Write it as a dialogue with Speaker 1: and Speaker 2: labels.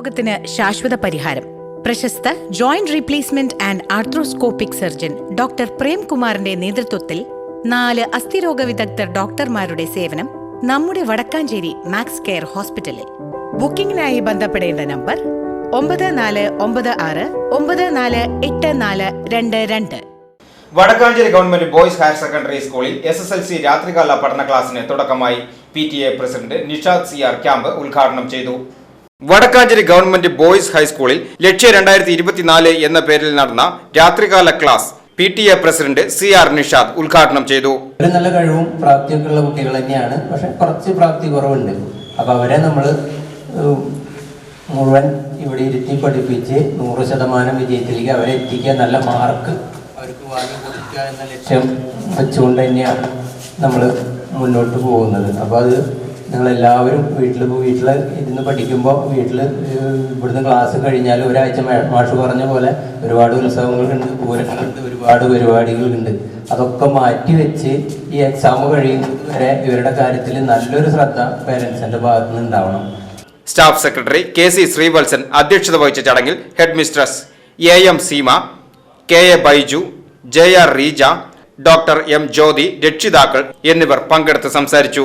Speaker 1: രോഗത്തിന് ശാശ്വത പരിഹാരം. പ്രശസ്ത joint replacement and arthroscopic surgeon doctor പ്രേംകുമാറിന്റെ നേതൃത്വത്തിൽ നാല് അസ്ഥിരോഗ വിദഗ്ധർ ഡോക്ടർമാരുടെ സേവനം നമ്മുടെ വടക്കാഞ്ചേരി മാക്സ് കെയർ ഹോസ്പിറ്റലിൽ. ബുക്കിംഗിനായി ബന്ധപ്പെടേണ്ട നമ്പർ ഒമ്പത് നാല് ഒമ്പത് ആറ് ഒമ്പത് നാല് എട്ട് നാല് രണ്ട് രണ്ട്.
Speaker 2: Vadakkanchery government boys higher secondary സ്കൂളിൽ എസ് എസ് എൽ സി രാത്രികാല പഠന ക്ലാസ്സിന് തുടക്കമായി P T A president Nishad C R camp ഉദ്ഘാടനം ചെയ്തു. വടക്കാഞ്ചേരി ഗവൺമെന്റ് ബോയ്സ് ഹൈസ്കൂളിൽ ലക്ഷ്യ രണ്ടായിരത്തി ഇരുപത്തിനാല് എന്ന പേരിൽ നടന്ന രാത്രികാല class P T A president C R Nishad ഉദ്ഘാടനം ചെയ്തു.
Speaker 3: നല്ല കഴിവും പ്രാപ്തിയൊക്കെ ഉള്ള കുട്ടികൾ തന്നെയാണ്. പക്ഷെ കുറച്ച് പ്രാപ്തി കുറവുണ്ട്. അപ്പൊ അവരെ നമ്മൾ മുഴുവൻ ഇവിടെ ഇരുത്തി പഠിപ്പിച്ച് നൂറ് ശതമാനം വിജയത്തിലേക്ക് അവരെ എത്തിക്കുക നല്ല മാർക്ക് അവർക്ക് വാങ്ങി കൊടുക്കുക എന്ന ലക്ഷ്യം വെച്ചുകൊണ്ട് തന്നെയാണ് നമ്മൾ മുന്നോട്ട് പോകുന്നത്. അപ്പോൾ അത് നിങ്ങളെല്ലാവരും വീട്ടിൽ വീട്ടിൽ ഇരുന്ന് പഠിക്കുമ്പോൾ വീട്ടിൽ ഇവിടുന്ന് ക്ലാസ് കഴിഞ്ഞാൽ ഒരാഴ്ച മാഷ് പറഞ്ഞ പോലെ ഒരുപാട് ഉത്സവങ്ങളുണ്ട് പൂരങ്ങളുണ്ട് ഒരുപാട് പരിപാടികളുണ്ട്. അതൊക്കെ മാറ്റി വെച്ച് ഈ എക്സാം കഴിയുന്നത് വരെ ഇവരുടെ കാര്യത്തിൽ നല്ലൊരു ശ്രദ്ധ പേരൻസിന്റെ ഭാഗത്ത് നിന്ന് ഉണ്ടാവണം
Speaker 2: staff secretary K C Sreevalsan അധ്യക്ഷത വഹിച്ച ചടങ്ങിൽ head mistress A M Seema K A Baiju J R Reeja doctor M Jyothi രക്ഷിതാക്കൾ എന്നിവർ പങ്കെടുത്ത് സംസാരിച്ചു.